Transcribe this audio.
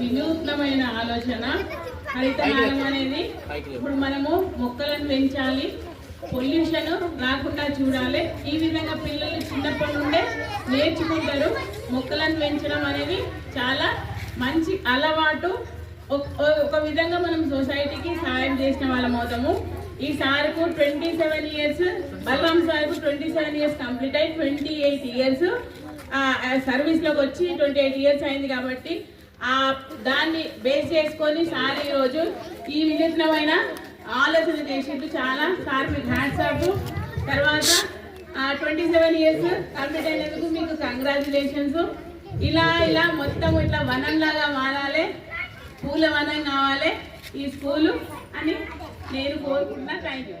వినూత్నమైన ఆలోచన. హరితహారం అనేది ఇప్పుడు మనము మొక్కలను పెంచాలి. పొల్యూషన్ రాకుండా చూడాలి. ఈ విధంగా పిల్లలు చిన్నప్పటి నుండే నేర్చుకుంటారు. మొక్కలను పెంచడం అనేది చాలా మంచి అలవాటు. ఒక విధంగా మనం సొసైటీకి సాయం చేసిన వాళ్ళం అవుతాము. ఈ సార్కు ట్వంటీ సెవెన్ ఇయర్స్ బలరాం సార్కు ట్వంటీ సెవెన్ ఇయర్స్ కంప్లీట్ అయ్యి ట్వంటీ ఎయిట్ ఇయర్స్ సర్వీస్లోకి వచ్చి ట్వంటీ ఎయిట్ ఇయర్స్ అయింది కాబట్టి ఆ దాన్ని బేస్ చేసుకొని సార్ ఈరోజు ఈ వినూత్నమైన ఆలోచన చేసిండు చాలా. సార్ మీకు హ్యాండ్స్ ఆఫ్ తర్వాత ట్వంటీ సెవెన్ ఇయర్స్ కంప్లీట్ అయినందుకు మీకు కంగ్రాచులేషన్స్ ఇలా ఇలా మొత్తం ఇట్లా వనంలాగా మారాలి. పూల వనం కావాలి ఈ స్కూలు అని నేను కోరుకుంటున్నా. Thank you